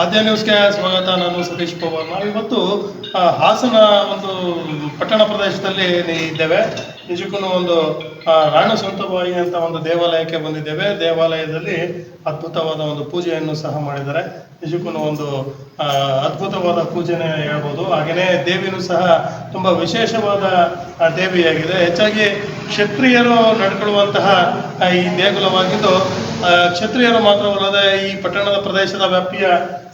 ಆದ್ಯ ನ್ಯೂಸ್ಗೆ ಸ್ವಾಗತ, ನಾನು ಸತೀಶ್ ಪವಾರ್. ನಾವು ಇವತ್ತು ಹಾಸನ ಒಂದು ಪಟ್ಟಣ ಪ್ರದೇಶದಲ್ಲಿ ಇದ್ದೇವೆ. ನಿಜಕ್ಕೂ ಒಂದು ರಾಣ ಸ್ವಂತಬಾಯಿ ಅಂತ ಒಂದು ದೇವಾಲಯಕ್ಕೆ ಬಂದಿದ್ದೇವೆ. ದೇವಾಲಯದಲ್ಲಿ ಅದ್ಭುತವಾದ ಒಂದು ಪೂಜೆಯನ್ನು ಸಹ ಮಾಡಿದ್ದಾರೆ. ನಿಜಕ್ಕೂ ಒಂದು ಅದ್ಭುತವಾದ ಪೂಜೆನೇ ಹೇಳ್ಬೋದು. ಹಾಗೆಯೇ ದೇವಿನೂ ಸಹ ತುಂಬ ವಿಶೇಷವಾದ ದೇವಿಯಾಗಿದೆ. ಹೆಚ್ಚಾಗಿ ಕ್ಷತ್ರಿಯರು ನಡ್ಕೊಳ್ಳುವಂತಹ ಈ ದೇಗುಲವಾಗಿದ್ದು ಕ್ಷತ್ರಿಯರು ಮಾತ್ರವಲ್ಲದೆ ಈ ಪಟ್ಟಣದ ಪ್ರದೇಶದ ವ್ಯಾಪ್ತಿಯ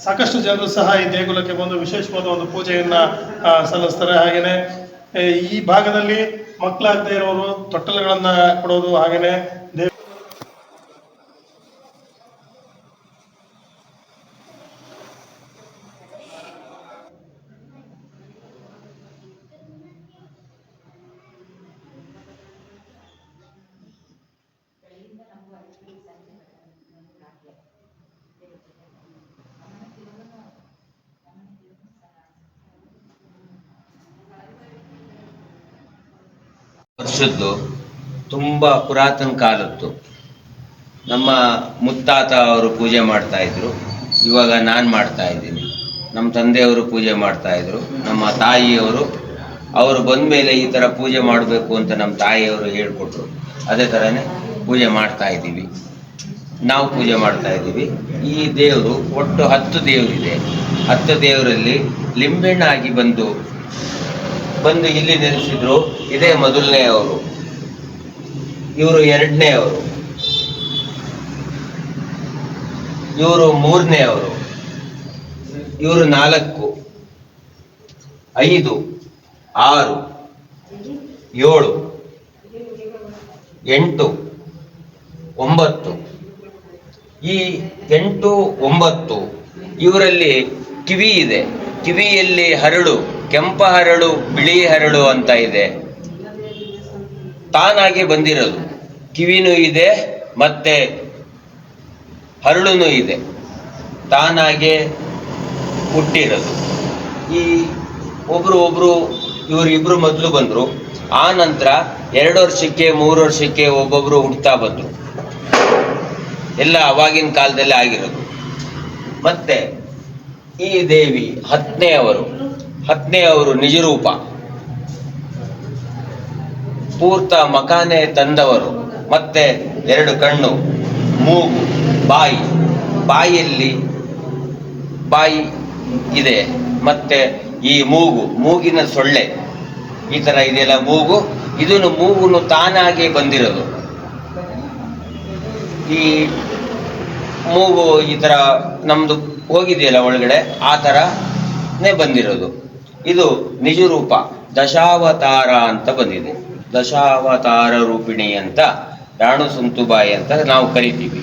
ಸಾಕಷ್ಟು ಜನರು ಸಹ ಈ ದೇಗುಲಕ್ಕೆ ಬಂದು ವಿಶೇಷವಾದ ಒಂದು ಪೂಜೆಯನ್ನ ಸಲ್ಲಿಸ್ತಾರೆ. ಹಾಗೆಯೇ ಈ ಭಾಗದಲ್ಲಿ ಮಕ್ಕಳಾಗದೇ ಇರೋರು, ತೊಟ್ಟಲುಗಳನ್ನ ಕೊಡೋದು ಹಾಗೆಯೇ ವರ್ಷದ್ದು ತುಂಬ ಪುರಾತನ ಕಾಲದ್ದು. ನಮ್ಮ ಮುತ್ತಾತ ಅವರು ಪೂಜೆ ಮಾಡ್ತಾ ಇದ್ರು. ಇವಾಗ ನಾನು ಮಾಡ್ತಾ ಇದ್ದೀನಿ. ನಮ್ಮ ತಂದೆಯವರು ಪೂಜೆ ಮಾಡ್ತಾ ಇದ್ರು. ನಮ್ಮ ತಾಯಿಯವರು, ಅವರು ಬಂದ ಮೇಲೆ ಈ ಥರ ಪೂಜೆ ಮಾಡಬೇಕು ಅಂತ ನಮ್ಮ ತಾಯಿಯವರು ಹೇಳ್ಕೊಟ್ರು. ಅದೇ ಥರನೇ ಪೂಜೆ ಮಾಡ್ತಾ ಇದ್ದೀವಿ. ನಾವು ಪೂಜೆ ಮಾಡ್ತಾ ಇದ್ದೀವಿ. ಈ ದೇವರು ಒಟ್ಟು ಹತ್ತು ದೇವರಿದೆ. ಹತ್ತು ದೇವರಲ್ಲಿ ಲಿಂಬೆಣ್ಣಾಗಿ ಬಂದು ಬಂದು ಇಲ್ಲಿ ನಿಲ್ಲಿಸಿದ್ರು ಇದೇ ಮೊದಲನೇ ಅವರು ಇವರು ಎರಡನೇ ಅವರು ಇವರು ಮೂರನೇ ಅವರು ಇವರು ನಾಲ್ಕು, ಐದು, ಆರು, ಏಳು, ಎಂಟು, ಒಂಬತ್ತು. ಈ ಎಂಟು, ಒಂಬತ್ತು, ಇವರಲ್ಲಿ ಕಿವಿ ಇದೆ. ಕಿವಿಯಲ್ಲಿ ಹರಳು ಕೆಂಪ ಹರಳು, ಬಿಳಿ ಹರಳು ಅಂತ ಇದೆ. ತಾನಾಗಿ ಬಂದಿರೋದು. ಕಿವಿನೂ ಇದೆ, ಮತ್ತೆ ಹರಳುನೂ ಇದೆ. ತಾನಾಗೆ ಹುಟ್ಟಿರೋದು. ಈ ಒಬ್ರು ಒಬ್ರು ಇವರಿಬ್ರು ಮೊದಲು ಬಂದ್ರು. ಆ ನಂತರ ಎರಡು ವರ್ಷಕ್ಕೆ, ಮೂರು ವರ್ಷಕ್ಕೆ ಒಬ್ಬೊಬ್ರು ಹುಡ್ತಾ ಬಂದ್ರು. ಎಲ್ಲ ಅವಾಗಿನ ಕಾಲದಲ್ಲಿ ಆಗಿರೋದು. ಮತ್ತೆ ಈ ದೇವಿ ಹತ್ತನೇ ಅವರು. ಹತ್ತನೇ ಅವರು ನಿಜರೂಪ. ಪೂರ್ತ ಮಕಾನೆ ತಂದವರು. ಮತ್ತೆ ಎರಡು ಕಣ್ಣು, ಮೂಗು, ಬಾಯಿ. ಬಾಯಿಯಲ್ಲಿ ಬಾಯಿ ಇದೆ. ಮತ್ತೆ ಈ ಮೂಗು, ಮೂಗಿನ ಸೊಳ್ಳೆ. ಈ ತರ ಇದೆಯಲ್ಲ ಮೂಗು? ಇದನ್ನು ಮೂಗುನು ತಾನಾಗೆ ಬಂದಿರೋದು. ಈ ಮೂಗು ಈ ತರ ನಮ್ದು ಹೋಗಿದೆಯಲ್ಲ ಒಳಗಡೆ? ಆ ಥರನೇ ಬಂದಿರೋದು. ಇದು ನಿಜರೂಪ ದಶಾವತಾರ ಅಂತ ಬಂದಿದೆ. ದಶಾವತಾರ ರೂಪಿಣಿ ಅಂತ, ರಾಣು ಸುಂತುಬಾಯಿ ಅಂತ ನಾವು ಕರಿತೀವಿ.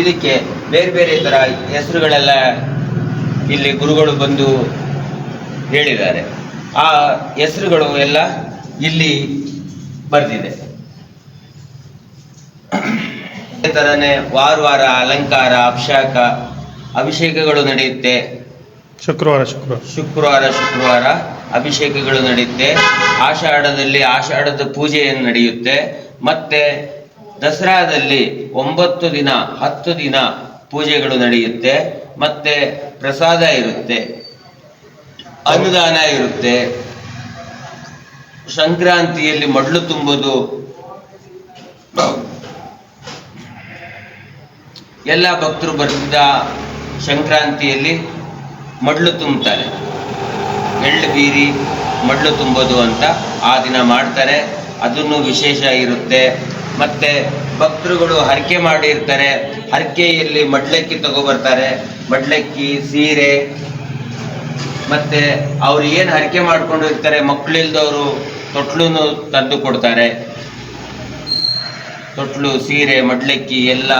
ಇದಕ್ಕೆ ಬೇರೆ ಬೇರೆ ತರ ಹೆಸರುಗಳೆಲ್ಲ ಇಲ್ಲಿ ಗುರುಗಳು ಬಂದು ಹೇಳಿದ್ದಾರೆ. ಆ ಹೆಸರುಗಳು ಎಲ್ಲ ಇಲ್ಲಿ ಬರೆದಿದೆ. ಥರನೇ ವಾರ ವಾರ ಅಲಂಕಾರ, ಅಭಿಷೇಕ, ಅಭಿಷೇಕಗಳು ನಡೆಯುತ್ತೆ. ಶುಕ್ರವಾರ ಶುಕ್ರವಾರ. ಶುಕ್ರವಾರ ಶುಕ್ರವಾರ ಅಭಿಷೇಕಗಳು ನಡೆಯುತ್ತೆ. ಆಷಾಢದಲ್ಲಿ ಆಷಾಢದ ಪೂಜೆಯನ್ನು ನಡೆಯುತ್ತೆ. ಮತ್ತೆ ದಸರಾದಲ್ಲಿ ಒಂಬತ್ತು ದಿನ, ಹತ್ತು ದಿನ ಪೂಜೆಗಳು ನಡೆಯುತ್ತೆ. ಮತ್ತೆ ಪ್ರಸಾದ ಇರುತ್ತೆ. ಅನುದಾನ ಇರುತ್ತೆ. ಸಂಕ್ರಾಂತಿಯಲ್ಲಿ ಮಡ್ಲು ತುಂಬೋದು. ಎಲ್ಲ ಭಕ್ತರು ಬರ್ತಿದ್ದ ಸಂಕ್ರಾಂತಿಯಲ್ಲಿ ಮಡ್ಲು ತುಂಬುತ್ತಾರೆ. ಎಳ್ಳು ಬೀರಿ ಮಡ್ಲು ತುಂಬೋದು ಅಂತ ಆ ದಿನ ಮಾಡ್ತಾರೆ. ಅದನ್ನು ವಿಶೇಷ ಇರುತ್ತೆ. ಮತ್ತೆ ಭಕ್ತರುಗಳು ಹರಕೆ ಮಾಡಿರ್ತಾರೆ. ಹರಕೆಯಲ್ಲಿ ಮಡ್ಲಕ್ಕಿ ತಗೊಬರ್ತಾರೆ. ಮಡ್ಲಕ್ಕಿ, ಸೀರೆ. ಮತ್ತೆ ಅವ್ರು ಏನು ಹರಕೆ ಮಾಡ್ಕೊಂಡಿರ್ತಾರೆ ಮಕ್ಕಳಿಲ್ದವರು ತೊಟ್ಲೂ ತಂದು ಕೊಡ್ತಾರೆ. ತೊಟ್ಲು, ಸೀರೆ, ಮಡ್ಲಕ್ಕಿ ಎಲ್ಲ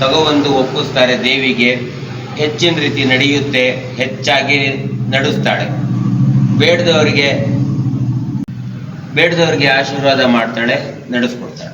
ತಗೊಬಂದು ಒಪ್ಪಿಸ್ತಾರೆ ದೇವಿಗೆ. ಹೆಚ್ಚಿನ ರೀತಿ ನಡೆಯುತ್ತೆ ಹೆಚ್ಚಾಗಿ ನಡೆಸ್ತಾಳೆ. ಬೇಡದವರಿಗೆ ಬೇಡದವರಿಗೆ ಆಶೀರ್ವಾದ ಮಾಡ್ತಾಳೆ ನಡೆಸ್ಕೊಡ್ತಾಳೆ.